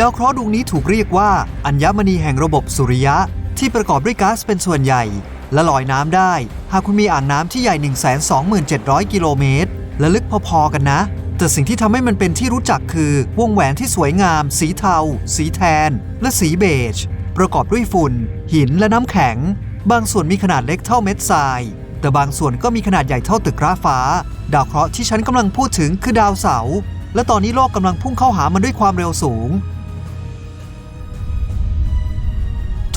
ดาวเคราะห์ดวงนี้ถูกเรียกว่า อัญมณีแห่งระบบสุริยะ ที่ประกอบด้วยก๊าซเป็นส่วนใหญ่ และลอยน้ำได้ หากคุณมีอ่างน้ำที่ใหญ่ 127,000 กิโลเมตร และลึกพอๆกันนะ แต่สิ่งที่ทำให้มันเป็นที่รู้จักคือ วงแหวนที่สวยงาม สีเทา สีแทน และสีเบจ ประกอบด้วยฝุ่น หินและน้ำแข็ง บางส่วนมีขนาดเล็กเท่าเม็ดทราย แต่บางส่วนก็มีขนาดใหญ่เท่าตึกร้าฟ้า ดาวเคราะห์ที่ฉันกำลังพูดถึงคือดาวเสาร์และตอนนี้โลกกำลังพุ่งเข้าหามันด้วยความเร็วสูง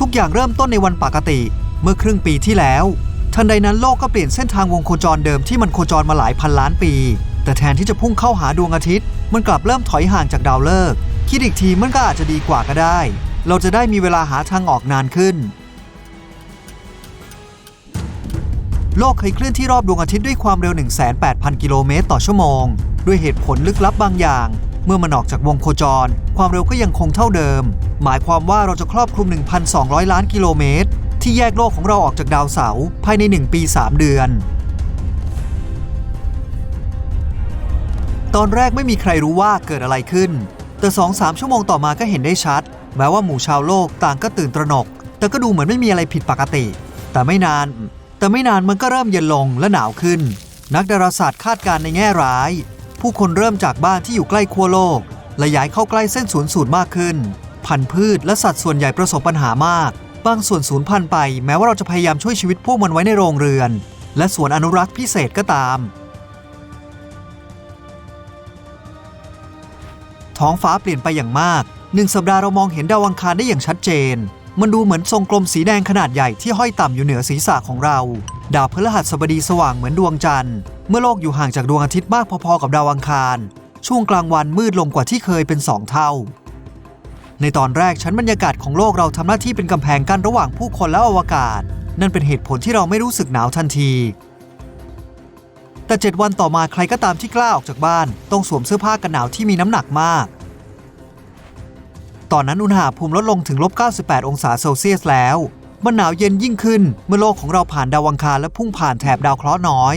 ทุกอย่างเริ่มต้นในวันปกติ เมื่อครึ่งปีที่แล้ว ทันใดนั้นโลกก็เปลี่ยนเส้นทางวงโคจรเดิมที่มันโคจรมาหลายพันล้านปี แต่แทนที่จะพุ่งเข้าหาดวงอาทิตย์ มันกลับเริ่มถอยห่างจากดาวฤกษ์คิดอีกทีมันก็อาจจะดีกว่าก็ได้ เราจะได้มีเวลาหาทางออกนานขึ้น โลกเคยเคลื่อนที่รอบดวงอาทิตย์ด้วยความเร็ว 18,000กิโลเมตรต่อชั่วโมง ด้วยเหตุผลลึกลับบางอย่าง เมื่อมันออกจากวงโคจร ความเร็วก็ยังคงเท่าเดิม หมายความว่าเราจะครอบคลุม 1,200 ล้านกิโลเมตร ที่แยกโลกของเราออกจากดาวเสาร์ภายใน 1 ปี 3 เดือน ตอนแรกไม่มีใครรู้ว่าเกิดอะไรขึ้น แต่ 2-3 ชั่วโมงต่อมาก็เห็นได้ชัด แม้ว่าหมู่ชาวโลกต่างก็ตื่นตระหนก แต่ก็ดูเหมือนไม่มีอะไรผิดปกติ แต่ไม่นาน แต่ไม่นานมันก็เริ่มเย็นลงและหนาวขึ้น นักดาราศาสตร์คาดการณ์ในแง่ร้าย ผู้คนเริ่มจากบ้านที่อยู่ใกล้ขั้วโลก และย้ายเข้าใกล้เส้นศูนย์สูตรมากขึ้น พันธุ์พืชและสัตว์ส่วนใหญ่ประสบปัญหามาก บางส่วนสูญพันธุ์ไป แม้ว่าเราจะพยายามช่วยชีวิตพวกมันไว้ในโรงเรือน และสวนอนุรักษ์พิเศษก็ตาม ท้องฟ้าเปลี่ยนไปอย่างมากหนึ่งสัปดาห์เรามองเห็นดาวอังคารได้อย่างชัดเจน มันดูเหมือนทรงกลมสีแดงขนาดใหญ่ที่ห้อยต่ำอยู่เหนือศีรษะของเรา ดาวพฤหัสบดีสว่างเหมือนดวงจันทร์ เมื่อโลกอยู่ห่างจากดวงอาทิตย์มากพอๆกับดาวอังคาร ช่วงกลางวันมืดลงกว่าที่เคยเป็นสองเท่า ในตอนแรกชั้นบรรยากาศของโลกเราทำหน้าที่เป็นกำแพงกั้นระหว่างผู้คนและอวกาศ นั่นเป็นเหตุผลที่เราไม่รู้สึกหนาวทันที แต่7วันต่อมาใครก็ตามที่กล้าออกจากบ้าน ต้องสวมเสื้อผ้ากันหนาวที่มีน้ำหนักมาก ตอนนั้นอุณหภูมิลดลงถึงลบ 98 องศาเซลเซียสแล้ว มันหนาวเย็นยิ่งขึ้น เมื่อโลกของเราผ่านดาวอังคารและพุ่งผ่านแถบดาวเคราะห์น้อย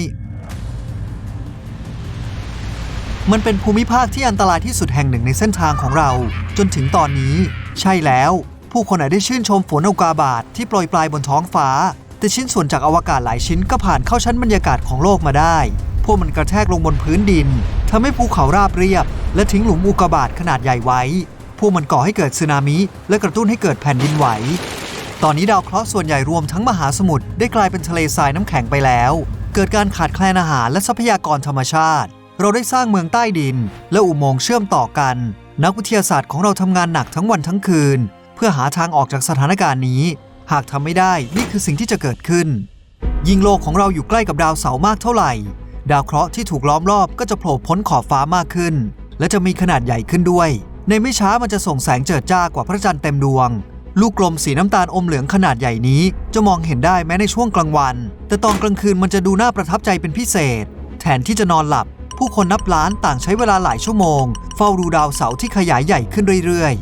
มันเป็นภูมิภาคที่อันตรายที่สุดแห่งหนึ่งในเส้นทางของเรา จนถึงตอนนี้ ใช่แล้ว ผู้คนอาจได้ชื่นชมฝนอุกาบาตที่โปรยปลายบนท้องฟ้า แต่ชิ้นส่วนจากอวกาศหลายชิ้นก็ผ่านเข้าชั้นบรรยากาศของโลกมาได้ พวกมันกระแทกลงบนพื้นดินทำให้ภูเขาราบเรียบ และทิ้งหลุมอุกาบาตขนาดใหญ่ไว้ พวกมันก่อให้เกิดสึนามิ และกระตุ้นให้เกิดแผ่นดินไหว ตอนนี้ดาวเคราะห์ส่วนใหญ่รวมทั้งมหาสมุทรได้กลายเป็นทะเลทรายน้ำแข็งไปแล้ว เกิดการขาดแคลนอาหารและทรัพยากรธรรมชาติ เราได้สร้างเมืองใต้ดิน และอุโมงค์เชื่อมต่อกัน นักวิทยาศาสตร์ของเราทำงานหนักทั้งวันทั้งคืน เพื่อหาทางออกจากสถานการณ์นี้ หากทำไม่ได้นี่คือสิ่งที่จะเกิดขึ้น ยิ่งโลกของเราอยู่ใกล้กับดาวเสาร์มากเท่าไหร่ ดาวเคราะห์ที่ถูกล้อมรอบก็จะโผล่พ้นขอบฟ้ามากขึ้น และจะมีขนาดใหญ่ขึ้นด้วย ในไม่ช้ามันจะส่งแสงเจิดจ้ากว่าพระจันทร์เต็มดวง ลูกกลมสีน้ำตาลอมเหลืองขนาดใหญ่นี้ จะมองเห็นได้แม้ในช่วงกลางวัน แต่ตอนกลางคืนมันจะดูน่าประทับใจเป็นพิเศษ แทนที่จะนอนหลับ ผู้คนนับล้านต่างใช้เวลาหลายชั่วโมง เฝ้าดูดาวเสาร์ที่ขยายใหญ่ขึ้นเรื่อย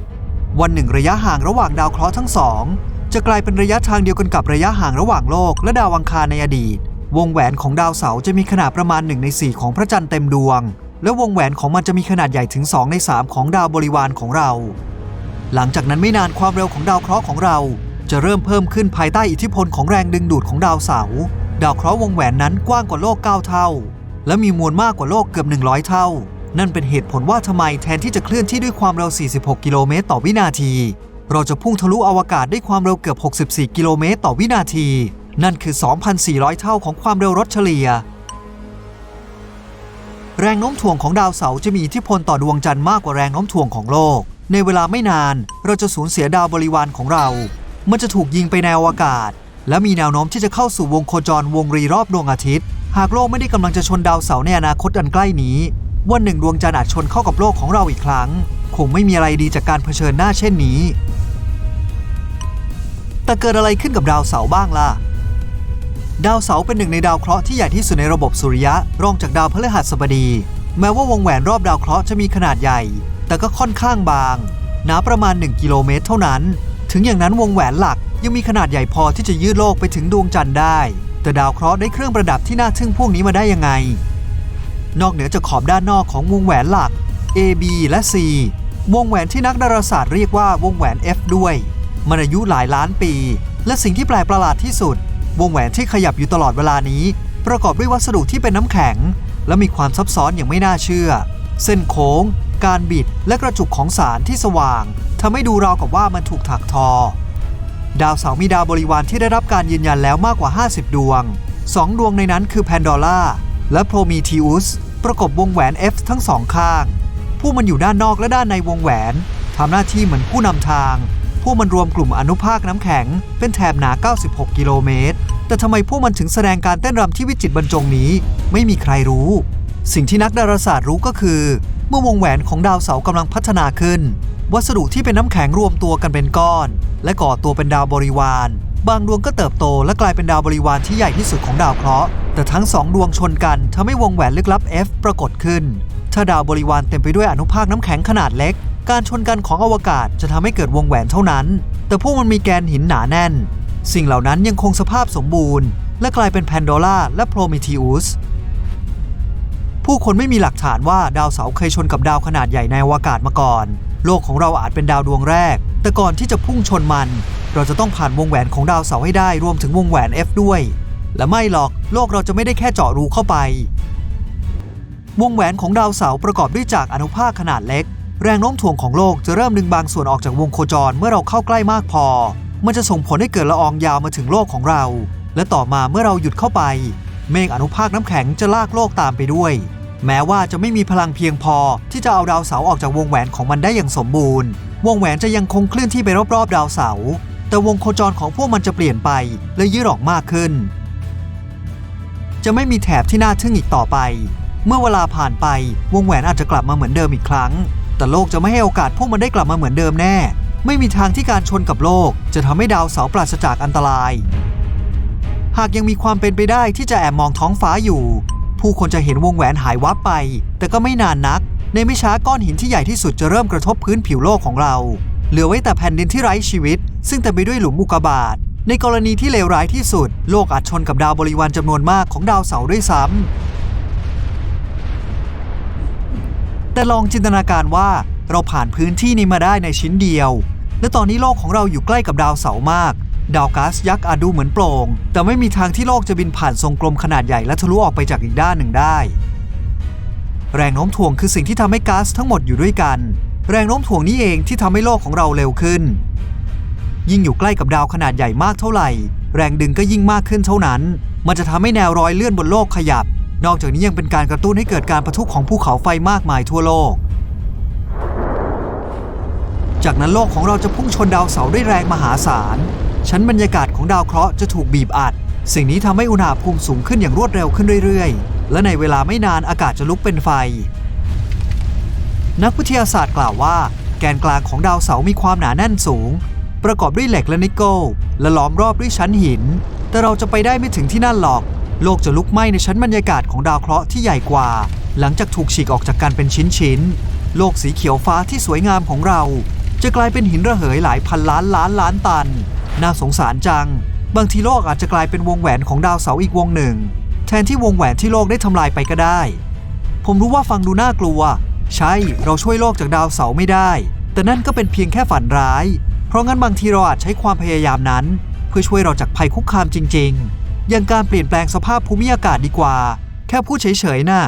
ๆ วันหนึ่งระยะห่างระหว่างดาวเคราะห์ทั้งสอง จะกลายเป็นระยะทางเดียวกันกับระยะห่างระหว่างโลกและดาวอังคารในอดีต วงแหวนของดาวเสาร์จะมีขนาดประมาณ1ใน4ของพระจันทร์เต็มดวงและวงแหวนของมันจะมีขนาดใหญ่ถึง 2 ใน 3 ของดาวบริวารของเรา หลังจากนั้นไม่นานความเร็วของดาวเคราะห์ของเรา จะเริ่มเพิ่มขึ้นภายใต้อิทธิพลของแรงดึงดูดของดาวเสาร์ดาวเคราะห์วงแหวนนั้นกว้างกว่าโลก 9 เท่า และมีมวลมากกว่าโลกเกือบ 100 เท่า นั่นเป็นเหตุผลว่าทำไมแทนที่จะเคลื่อนที่ด้วยความเร็ว 46 กิโลเมตรต่อวินาที เราจะพุ่งทะลุอวกาศด้วยความเร็วเกือบ 64 กิโลเมตรต่อวินาที นั่นคือ 2,400 เท่าของความเร็วรถเฉลี่ยแรงโน้มถ่วงของดาวเสาร์จะมีอิทธิพลต่อดวงจันทร์มากกว่าแรงโน้มถ่วงของโลก ในเวลาไม่นานเราจะสูญเสียดาวบริวารของเรา มันจะถูกยิงไปในอวกาศ และมีแนวโน้มที่จะเข้าสู่วงโคจรวงรีรอบดวงอาทิตย์ หากโลกไม่ได้กำลังจะชนดาวเสาร์ในอนาคตอันใกล้นี้ วันหนึ่งดวงจันทร์อาจชนเข้ากับโลกของเราอีกครั้ง คงไม่มีอะไรดีจากการเผชิญหน้าเช่นนี้ แต่เกิดอะไรขึ้นกับดาวเสาร์บ้างล่ะดาวเสาร์เป็นหนึ่งในดาวเคราะห์ที่ใหญ่ที่สุดในระบบสุริยะรองจากดาวพฤหัสบดี แม้ว่าวงแหวนรอบดาวเคราะห์จะมีขนาดใหญ่ แต่ก็ค่อนข้างบาง หนาประมาณ 1 กิโลเมตรเท่านั้น ถึงอย่างนั้นวงแหวนหลักยังมีขนาดใหญ่พอที่จะยืดโลกไปถึงดวงจันทร์ได้ แต่ดาวเคราะห์ได้เครื่องประดับที่น่าทึ่งพวกนี้มาได้ยังไง นอกเหนือจากขอบด้านนอกของวงแหวนหลัก A B และ C วงแหวนที่นักดาราศาสตร์เรียกว่าวงแหวน F ด้วยมันอายุหลายล้านปี และสิ่งที่แปลกประหลาดที่สุด วงแหวนที่ขยับอยู่ตลอดเวลานี้ ประกอบด้วยวัสดุที่เป็นน้ำแข็ง และมีความซับซ้อนอย่างไม่น่าเชื่อ เส้นโค้ง การบิดและกระจุกของสารที่สว่างทำให้ดูราวกับว่ามันถูกถักทอ ดาวเสาร์มีดาวบริวารที่ได้รับการยืนยันแล้วมากกว่า 50 ดวง 2 ดวงในนั้นคือแพนดอร่าและโพรมีทีอุสประกบวงแหวน F ทั้งสองข้าง ผู้มันอยู่ด้านนอกและด้านในวงแหวนทำหน้าที่เหมือนผู้นำทาง ผู้มันรวมกลุ่มอนุภาคน้ำแข็ง เป็นแถบหนา 96 กิโลเมตร แต่ทำไมพวกมันถึงแสดงการเต้นรำที่วิจิตรบรรจงนี้ ไม่มีใครรู้ สิ่งที่นักดาราศาสตร์รู้ก็คือ มื่อวงแหวนของดาวเสาร์กำลังพัฒนาขึ้น วัสดุที่เป็นน้ำแข็งรวมตัวกันเป็นก้อน และก่อตัวเป็นดาวบริวาร บางดวงก็เติบโตและกลายเป็นดาวบริวารที่ใหญ่ที่สุดของดาวเคราะห์แต่ทั้งสองดวงชนกันทำให้วงแหวนลึกลับ F ปรากฏขึ้น ถ้าดาวบริวารเต็มไปด้วยอนุภาคน้ำแข็งขนาดเล็ก การชนกันของอวกาศจะทำให้เกิดวงแหวนเท่านั้น แต่พวกมันมีแกนหินหนาแน่น สิ่งเหล่านั้นยังคงสภาพสมบูรณ์ และกลายเป็นแพนโดล่าและโพรมิทีอุส ผู้คนไม่มีหลักฐานว่าดาวเสาร์เคยชนกับดาวขนาดใหญ่ในอวกาศมาก่อน โลกของเราอาจเป็นดาวดวงแรก แต่ก่อนที่จะพุ่งชนมัน เราจะต้องผ่านวงแหวนของดาวเสาร์ให้ได้รวมถึงวงแหวน F ด้วย และไม่หรอกโลกเราจะไม่ได้แค่เจาะรูเข้าไป วงแหวนของดาวเสาร์ประกอบด้วยจากอนุภาคขนาดเล็ก แรงโน้มถ่วงของโลกจะเริ่มดึงบางส่วนออกจากวงโคจรเมื่อเราเข้าใกล้มากพอ มันจะส่งผลให้เกิดละอองยาวมาถึงโลกของเรา และต่อมาเมื่อเราหยุดเข้าไป เมฆอนุภาคน้ำแข็งจะลากโลกตามไปด้วย แม้ว่าจะไม่มีพลังเพียงพอที่จะเอาดาวเสาร์ออกจากวงแหวนของมันได้อย่างสมบูรณ์ วงแหวนจะยังคงเคลื่อนที่ไปรอบๆ ดาวเสาร์แต่วงโคจรของพวกมันจะเปลี่ยนไปและยืดออกมากขึ้น จะไม่มีแถบที่น่าทึ่งอีกต่อไป เมื่อเวลาผ่านไปวงแหวนอาจจะกลับมาเหมือนเดิมอีกครั้ง แต่โลกจะไม่ให้โอกาสพวกมันได้กลับมาเหมือนเดิมแน่ ไม่มีทางที่การชนกับโลก จะทำให้ดาวเสาร์ปราศจากอันตราย หากยังมีความเป็นไปได้ที่จะแอบมองท้องฟ้าอยู่ ผู้คนจะเห็นวงแหวนหายวับไป แต่ก็ไม่นานนัก ในไม่ช้าก้อนหินที่ใหญ่ที่สุดจะเริ่มกระทบพื้นผิวโลกของเรา เหลือไว้แต่แผ่นดินที่ไร้ชีวิต ซึ่งเต็มไปด้วยหลุมอุกกาบาตในกรณีที่เลวร้ายที่สุด โลกอาจชนกับดาวบริวารจำนวนมากของดาวเสาร์ด้วยซ้ำแต่ลองจินตนาการว่าเราผ่านพื้นที่นี้มาได้ในชิ้นเดียว และตอนนี้โลกของเราอยู่ใกล้กับดาวเสาร์มาก ดาวก๊าซยักษ์อาจดูเหมือนโปร่ง แต่ไม่มีทางที่โลกจะบินผ่านทรงกลมขนาดใหญ่และทะลุออกไปจากอีกด้านหนึ่งได้ แรงโน้มถ่วงคือสิ่งที่ทำให้ก๊าซทั้งหมดอยู่ด้วยกัน แรงโน้มถ่วงนี้เองที่ทำให้โลกของเราเร็วขึ้น ยิ่งอยู่ใกล้กับดาวขนาดใหญ่มากเท่าไหร่ แรงดึงก็ยิ่งมากขึ้นเท่านั้น มันจะทำให้แนวรอยเลื่อนบนโลกขยับ นอกจากนี้ยังเป็นการกระตุ้นให้เกิดการประทุของภูเขาไฟมากมายทั่วโลกจากนั้นโลกของเราจะพุ่งชนดาวเสาร์ด้วยแรงมหาศาล ชั้นบรรยากาศของดาวเคราะห์จะถูกบีบอัด สิ่งนี้ทำให้อุณหภูมิสูงขึ้นอย่างรวดเร็วขึ้นเรื่อยๆ และในเวลาไม่นานอากาศจะลุกเป็นไฟ นักวิทยาศาสตร์กล่าวว่า แกนกลางของดาวเสาร์มีความหนาแน่นสูง ประกอบด้วยเหล็กและนิกเกิลและล้อมรอบด้วยชั้นหิน แต่เราจะไปได้ไม่ถึงที่นั่นหรอก โลกจะลุกไหม้ในชั้นบรรยากาศของดาวเคราะห์ที่ใหญ่กว่า หลังจากถูกฉีกออกจากกันเป็นชิ้นๆโลกสีเขียวฟ้าที่สวยงามของเราจะกลายเป็นหินระเหยหลายพันล้านล้านล้านตัน น่าสงสารจัง บางทีโลกอาจจะกลายเป็นวงแหวนของดาวเสาร์อีกวงหนึ่ง แทนที่วงแหวนที่โลกได้ทำลายไปก็ได้ ผมรู้ว่าฟังดูน่ากลัว ใช่ เราช่วยโลกจากดาวเสาร์ไม่ได้ แต่นั่นก็เป็นเพียงแค่ฝันร้าย เพราะงั้นบางทีเราอาจใช้ความพยายามนั้น เพื่อช่วยเราจากภัยคุกคามจริง ๆ อย่างการเปลี่ยนแปลงสภาพภูมิอากาศดีกว่า แค่พูดเฉยๆน่ะ